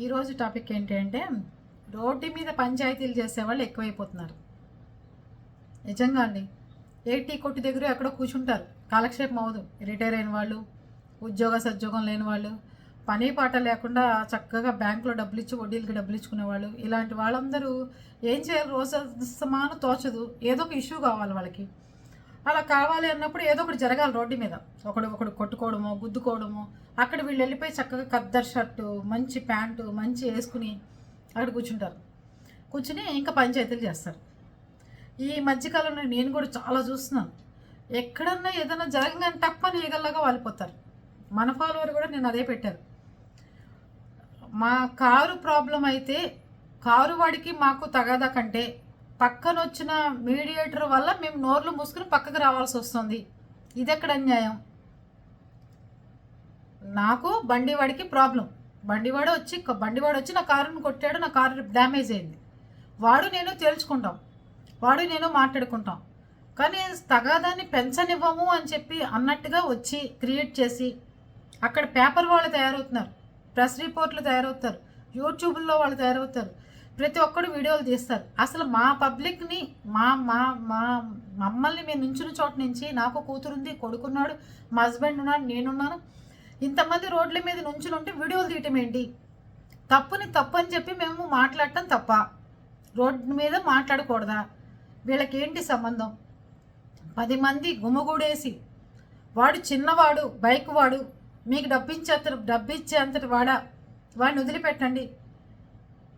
ఈరోజు టాపిక్ ఏంటంటే రోడ్డు మీద పంచాయతీలు చేసేవాళ్ళు ఎక్కువైపోతున్నారు. నిజంగా అండి. ఏ టీ కొట్టు దగ్గర ఎక్కడో కూర్చుంటారు. కాలక్షేపం అవ్వదు. రిటైర్ అయిన వాళ్ళు ఉద్యోగ సద్యోగం లేని వాళ్ళు పని పాట లేకుండా చక్కగా బ్యాంకులో డబ్బులు ఇచ్చి వడ్డీలకి డబ్బులు ఇచ్చుకునే వాళ్ళు ఇలాంటి వాళ్ళందరూ ఏం చేయాలి? రోజు సమానం తోచదు. ఏదో ఒక ఇష్యూ కావాలి వాళ్ళకి. అలా కావాలి అన్నప్పుడు ఏదో ఒకటి జరగాలి రోడ్డు మీద. ఒకడు ఒకడు కొట్టుకోవడము గుద్దుకోవడము అక్కడ వీళ్ళు వెళ్ళిపోయి చక్కగా కద్దర్ షర్టు మంచి ప్యాంటు మంచి వేసుకుని అక్కడ కూర్చుంటారు. కూర్చుని ఇంకా పంచాయతీలు చేస్తారు. ఈ మధ్యకాలంలో నేను కూడా చాలా చూస్తున్నాను. ఎక్కడన్నా ఏదైనా జరగగానే తప్పని ఈగల్లాగా వాలిపోతారు. మన ఫాలోవర్ కూడా నేను అదే పెట్టాను. మా కారు ప్రాబ్లం అయితే కారు వాడికి మాకు తగదా కంటే పక్కన వచ్చిన మీడియేటర్ వల్ల మేము నోర్లు మూసుకుని పక్కకు రావాల్సి వస్తుంది. ఇది ఎక్కడ అన్యాయం? నాకు బండివాడికి ప్రాబ్లం. బండివాడు వచ్చి బండివాడు వచ్చి నా కారుని కొట్టాడు నా కారు డ్యామేజ్ అయింది. వాడు నేను తేల్చుకుంటాం. వాడు నేను మాట్లాడుకుంటాం. కానీ తగాదాన్ని పెంచనివ్వము అని చెప్పి అన్నట్టుగా వచ్చి క్రియేట్ చేసి అక్కడ పేపర్ వాళ్ళు తయారవుతున్నారు. ప్రెస్ రిపోర్ట్లు తయారవుతారు. యూట్యూబ్లో వాళ్ళు తయారవుతారు. ప్రతి ఒక్కరు వీడియోలు తీస్తారు. అసలు మా పబ్లిక్ని మా మా మా మమ్మల్ని మేము నుంచిన చోట నుంచి నాకు కూతురుంది కొడుకున్నాడు మా హస్బెండ్ ఉన్నాడు నేనున్నాను. ఇంతమంది రోడ్ల మీద నుంచుని ఉంటే వీడియోలు తీయటం ఏంటి? తప్పుని తప్పు అని చెప్పి మేము మాట్లాడటం తప్ప రోడ్డు మీద మాట్లాడకూడదా? వీళ్ళకి ఏంటి సంబంధం? పది మంది గుమ్మగూడేసి వాడు చిన్నవాడు బైక్ వాడు మీకు డబ్బించేంత డబ్బిచ్చేంతటి వాడా? వాడిని వదిలిపెట్టండి.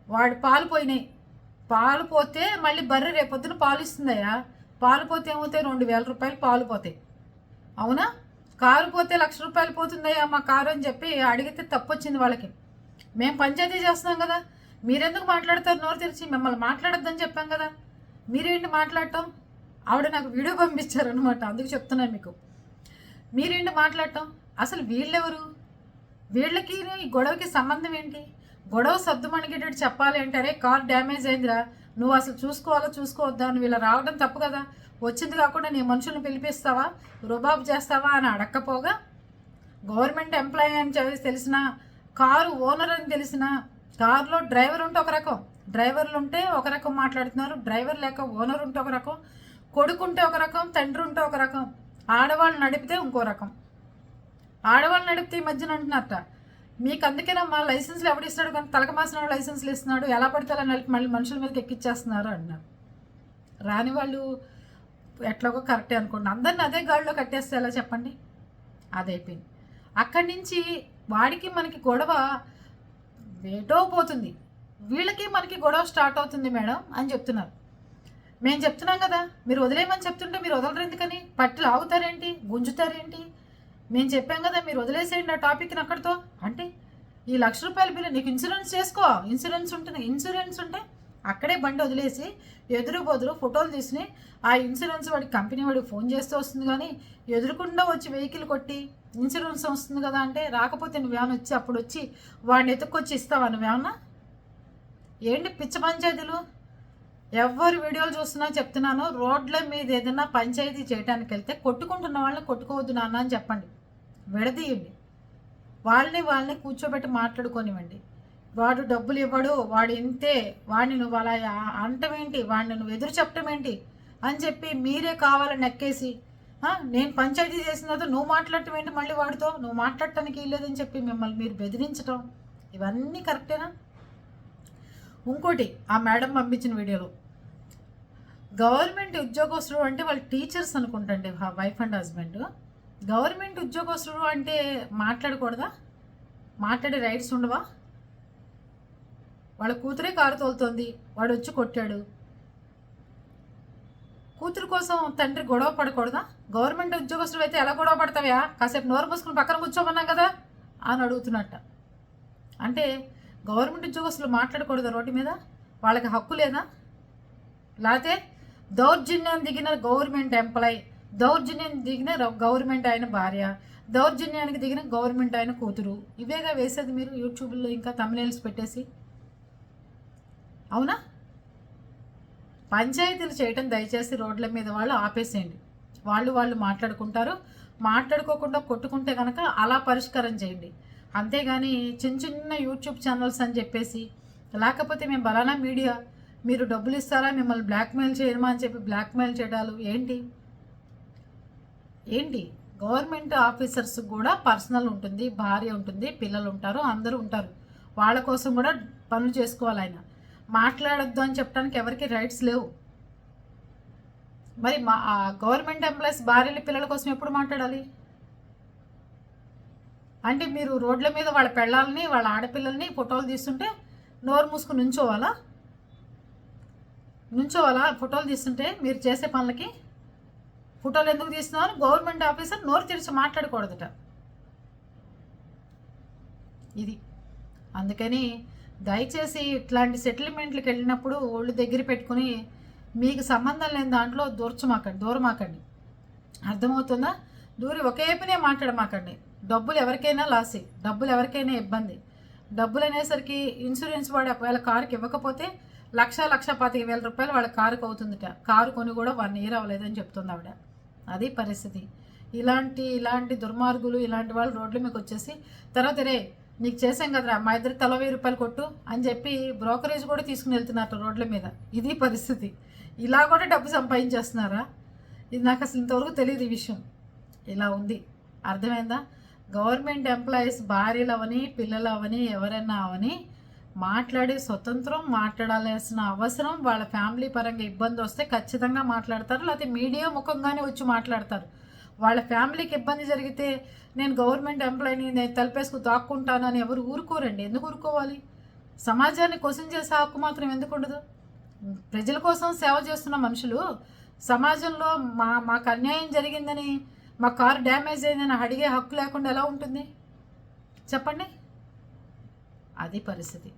వాడు పాలు పోయినాయి. పాలు పోతే మళ్ళీ బర్రె రేపొద్దున పాలు ఇస్తుందయ్యా. పాలు పోతే ఏమవుతాయి? రెండు వేల రూపాయలు పాలు పోతాయి. అవునా? కారు పోతే లక్ష రూపాయలు పోతుందయ్యా మా కారు అని చెప్పి అడిగితే తప్పు వచ్చింది వాళ్ళకి. మేము పంచాయతీ చేస్తున్నాం కదా. మీరెందుకు మాట్లాడతారు? నోరు తెరిచి మిమ్మల్ని మాట్లాడొద్దని చెప్పాం కదా. మీరేంటి మాట్లాడటం? ఆవిడ నాకు వీడియో పంపించారనమాట అందుకు చెప్తున్నాను మీకు. మీరేంటి మాట్లాడటం? అసలు వీళ్ళెవరు? వీళ్ళకి ఈ గొడవకి సంబంధం ఏంటి? గొడవ సర్దుమణిగేటట్టు చెప్పాలి అంటే అరే కార్ డ్యామేజ్ అయిందిరా. నువ్వు అసలు చూసుకోవాలా చూసుకోవద్దా నువ్వు ఇలా రావడం తప్పు కదా. వచ్చింది కాకుండా నీ మనుషులను పిలిపిస్తావా? రుబాబు చేస్తావా అని అడక్కపోగా గవర్నమెంట్ ఎంప్లాయీ అని చదివి తెలిసిన కారు ఓనర్ అని తెలిసిన కారులో డ్రైవర్ ఉంటే ఒక రకం. డ్రైవర్లు ఉంటే ఒక రకం మాట్లాడుతున్నారు. డ్రైవర్ లేక ఓనర్ ఉంటే ఒక రకం. కొడుకుంటే ఒక రకం. తండ్రి ఉంటే ఒక రకం. ఆడవాళ్ళు నడిపితే ఇంకో రకం. ఆడవాళ్ళు నడిపితే ఈ మధ్యన అంటున్నారట. మీకు అందుకేనా మా లైసెన్స్లు ఎవడు ఇస్తున్నాడు కానీ తలక మాసిన లైసెన్స్లు ఇస్తున్నాడు? ఎలా పడితే అలా మళ్ళీ మనుషుల మీదకి ఎక్కిచ్చేస్తున్నారు అన్నారు రాని వాళ్ళు ఎట్లాగో కరెక్టే అనుకోండి. అందరిని అదే గాడిలో కట్టేస్తే ఎలా చెప్పండి? అదైపోయింది. అక్కడి నుంచి వాడికి మనకి గొడవ వేటో పోతుంది. వీళ్ళకి మనకి గొడవ స్టార్ట్ అవుతుంది మేడం అని చెప్తున్నారు. మేము చెప్తున్నాం కదా మీరు వదిలేయమని చెప్తుంటే మీరు వదలరు ఎందుకని? పట్టి లాగుతారేంటి గుంజుతారేంటి? మేము చెప్పాం కదా మీరు వదిలేసేయండి ఆ టాపిక్ని అక్కడితో. అంటే ఈ లక్ష రూపాయల బిల్లు నీకు ఇన్సూరెన్స్ చేసుకో. ఇన్సూరెన్స్ ఉంటుంది ఇన్సూరెన్స్ ఉంటే అక్కడే బండి వదిలేసి ఎదురు బదురు ఫోటోలు తీసి ఆ ఇన్సూరెన్స్ వాడి కంపెనీ వాడికి ఫోన్ చేస్తూ వస్తుంది కానీ ఎదురుకుండా వచ్చి వెహికల్ కొట్టి ఇన్సూరెన్స్ వస్తుంది కదా అంటే రాకపోతే నువ్వేమైనా వచ్చి అప్పుడు వచ్చి వాడిని ఎత్తుక్కొచ్చి ఇస్తావా నువ్వేమన్నా? ఏంటి పిచ్చ పంచాయతీలు? ఎవరు వీడియోలు చూస్తున్నా చెప్తున్నాను రోడ్ల మీద ఏదైనా పంచాయతీ చేయడానికి వెళ్తే కొట్టుకుంటున్న వాళ్ళని కొట్టుకోవద్దు నాన్న అని చెప్పండి. విడదీయండి. వాళ్ళని వాళ్ళని కూర్చోబెట్టి మాట్లాడుకోనివ్వండి. వాడు డబ్బులు ఇవ్వడు వాడు ఇంతే వాడిని నువ్వు అలా అంటమేంటి వాడిని నువ్వు ఎదురు చెప్పటం ఏంటి అని చెప్పి మీరే కావాలని నెక్కేసి నేను పంచాయతీ చేసిన తర్వాత నువ్వు మాట్లాడటం ఏంటి మళ్ళీ వాడితో? నువ్వు మాట్లాడటానికి ఇల్లేదని చెప్పి మిమ్మల్ని మీరు బెదిరించడం ఇవన్నీ కరెక్టేనా? ఇంకోటి ఆ మేడం పంపించిన వీడియోలో. గవర్నమెంట్ ఉద్యోగస్తులు అంటే వాళ్ళు టీచర్స్ అనుకుంటండి వైఫ్ అండ్ హస్బెండ్. గవర్నమెంట్ ఉద్యోగస్తులు అంటే మాట్లాడకూడదా? మాట్లాడే రైట్స్ ఉండవా? వాళ్ళ కూతురే కారు తోలుతోంది వాడు వచ్చి కొట్టాడు. కూతురు కోసం తండ్రి గొడవ పడకూడదా? గవర్నమెంట్ ఉద్యోగస్తులు అయితే ఎలా గొడవ పడతావ్యా కాసేపు నోరు మూసుకుని పక్కన కూర్చోమన్నాం కదా అని అడుగుతున్నట్ట. అంటే గవర్నమెంట్ ఉద్యోగస్తులు మాట్లాడకూడదు రోడ్డు మీద? వాళ్ళకి హక్కు లేదా? లేకపోతే దౌర్జన్యం దిగిన గవర్నమెంట్ ఎంప్లాయ్ దౌర్జన్యం దిగిన గవర్నమెంట్ ఆయన భార్య దౌర్జన్యానికి దిగిన గవర్నమెంట్ ఆయన కూతురు. ఇవేగా వేసేది మీరు యూట్యూబ్లో ఇంకా తమిళస్ పెట్టేసి? అవునా? పంచాయతీలు చేయటం దయచేసి రోడ్ల మీద వాళ్ళు ఆపేసేయండి. వాళ్ళు వాళ్ళు మాట్లాడుకుంటారు. మాట్లాడుకోకుండా కొట్టుకుంటే కనుక అలా పరిష్కారం చేయండి. అంతేగాని చిన్న చిన్న యూట్యూబ్ ఛానల్స్ అని చెప్పేసి లేకపోతే మేము బలానా మీడియా మీరు డబ్బులు ఇస్తారా మిమ్మల్ని బ్లాక్మెయిల్ చేయమా అని చెప్పి బ్లాక్మెయిల్ చేయడాలు ఏంటి? ఏంటి? గవర్నమెంట్ ఆఫీసర్స్ కూడా పర్సనల్ ఉంటుంది భార్య ఉంటుంది పిల్లలు ఉంటారు అందరూ ఉంటారు. వాళ్ళ కోసం కూడా పనులు చేసుకోవాలి ఆయన. మాట్లాడొద్దు అని చెప్పడానికి ఎవరికి రైట్స్ లేవు. మరి మా గవర్నమెంట్ ఎంప్లాయీస్ భార్యలు పిల్లల కోసం ఎప్పుడు మాట్లాడాలి? అంటే మీరు రోడ్ల మీద వాళ్ళ పెళ్ళాలని వాళ్ళ ఆడపిల్లల్ని ఫోటోలు తీస్తుంటే నోరు మూసుకుని ఉంచోవాలా నుంచోవాలా? ఫోటోలు తీస్తుంటే మీరు చేసే పనులకి ఫోటోలు ఎందుకు తీస్తున్నారు గవర్నమెంట్ ఆఫీసర్ నోరు తెరిచి మాట్లాడకూడదట. ఇది. అందుకని దయచేసి ఇట్లాంటి సెటిల్మెంట్లకు వెళ్ళినప్పుడు ఒళ్ళు దగ్గర పెట్టుకుని మీకు సంబంధం లేని దాంట్లో దూర్చమాకండి దూరమాకండి. అర్థమవుతుందా? దూరి ఒకేపునే మాట్లాడమాకండి. డబ్బులు ఎవరికైనా లాసే డబ్బులు ఎవరికైనా ఇబ్బంది. డబ్బులు అనేసరికి ఇన్సూరెన్స్ వాడు ఒకవేళ కారుకి ఇవ్వకపోతే లక్ష లక్ష పాతిక వేల రూపాయలు వాళ్ళ కారుకు అవుతుందిట కారు కొని కూడా వన్ ఇయర్ అవ్వలేదని చెప్తుంది ఆవిడ. అది పరిస్థితి. ఇలాంటి ఇలాంటి దుర్మార్గులు ఇలాంటి వాళ్ళు రోడ్ల మీకు వచ్చేసి తర్వాత రే నీకు చేసాం కదరా మా ఇద్దరు తల వెయ్యి రూపాయలు కొట్టు అని చెప్పి బ్రోకరేజ్ కూడా తీసుకుని వెళ్తున్నారు రోడ్ల మీద. ఇది పరిస్థితి. ఇలా కూడా డబ్బు సంపాదించేస్తున్నారా? ఇది నాకు అసలు ఇంతవరకు తెలియదు ఈ విషయం. ఇలా ఉంది. అర్థమైందా? గవర్నమెంట్ ఎంప్లాయీస్ భార్యలు అవని పిల్లలు అవని ఎవరైనా అవని మాట్లాడే స్వతంత్రం మాట్లాడాల్సిన అవసరం వాళ్ళ ఫ్యామిలీ పరంగా ఇబ్బంది వస్తే ఖచ్చితంగా మాట్లాడతారు. లేకపోతే మీడియా ముఖంగానే వచ్చి మాట్లాడతారు. వాళ్ళ ఫ్యామిలీకి ఇబ్బంది జరిగితే నేను గవర్నమెంట్ ఎంప్లాయీని నేను తలపేసుకు దాక్కుంటాను అని ఎవరు ఊరుకోరండి. ఎందుకు ఊరుకోవాలి? సమాజాన్ని క్వశ్చన్ చేసే హక్కు మాత్రం ఎందుకు ఉండదు? ప్రజల కోసం సేవ చేస్తున్న మనుషులు సమాజంలో మా మాకు అన్యాయం జరిగిందని మా కారు డ్యామేజ్ అయిందని అడిగే హక్కు లేకుండా ఎలా ఉంటుంది? చెప్పండి. అది పరిస్థితి.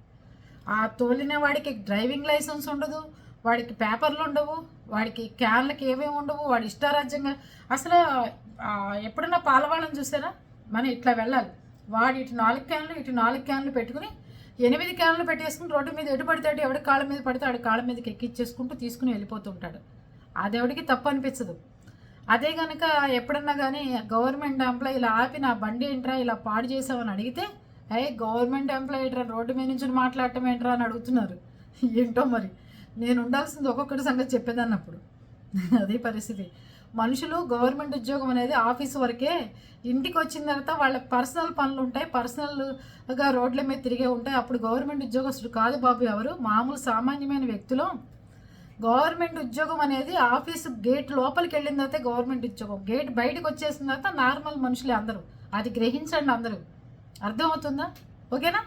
ఆ తోలిన వాడికి డ్రైవింగ్ లైసెన్స్ ఉండదు వాడికి పేపర్లు ఉండవు వాడికి క్యాన్లకి ఏమేమి ఉండవు వాడి ఇష్టారాజ్యంగా అసలు ఎప్పుడన్నా పాలవాళ్ళని చూసారా? మనం ఇట్లా వెళ్ళాలి. వాడు ఇటు నాలుగు క్యాన్లు ఇటు నాలుగు క్యాన్లు పెట్టుకుని ఎనిమిది క్యాన్లు పెట్టేసుకుని రోడ్డు మీద ఎటు పడితే ఎవడి కాళ్ళ మీద పడితే ఆడి కాళ్ళ మీదకి ఎక్కిచ్చేసుకుంటూ తీసుకుని వెళ్ళిపోతూ ఉంటాడు. అదెవడికి తప్పు అనిపించదు. అదే కనుక ఎప్పుడన్నా కానీ గవర్నమెంట్ ఎంప్లాయీ ఇలా ఆపి నా బండి ఏంట్రా ఇలా పాడు చేసావని అడిగితే అయ్యే గవర్నమెంట్ ఎంప్లాయీ ఏంట్రా? రోడ్డు మీద నుంచి మాట్లాడటం ఏంట్రా? అని అడుగుతున్నారు. ఏంటో మరి? నేను ఉండాల్సింది ఒక్కొక్కటి సంగతి చెప్పేదాన్ని అప్పుడు అదే పరిస్థితి. మనుషులు గవర్నమెంట్ ఉద్యోగం అనేది ఆఫీస్ వరకే ఇంటికి వచ్చిన తర్వాత వాళ్ళ పర్సనల్ పనులు ఉంటాయి. పర్సనల్గా రోడ్ల మీద తిరిగే ఉంటాయి. అప్పుడు గవర్నమెంట్ ఉద్యోగస్తుడు కాదు బాబు ఎవరు? మామూలు సామాన్యమైన వ్యక్తులు గవర్నమెంట్ ఉద్యోగం అనేది ఆఫీసు గేట్ లోపలికి వెళ్ళిన తర్వాత గవర్నమెంట్ ఉద్యోగం. గేట్ బయటకు వచ్చేసిన తర్వాత నార్మల్ మనుషులే అందరూ. అది గ్రహించండి అందరూ. అర్థమవుతుందా? ఓకేనా?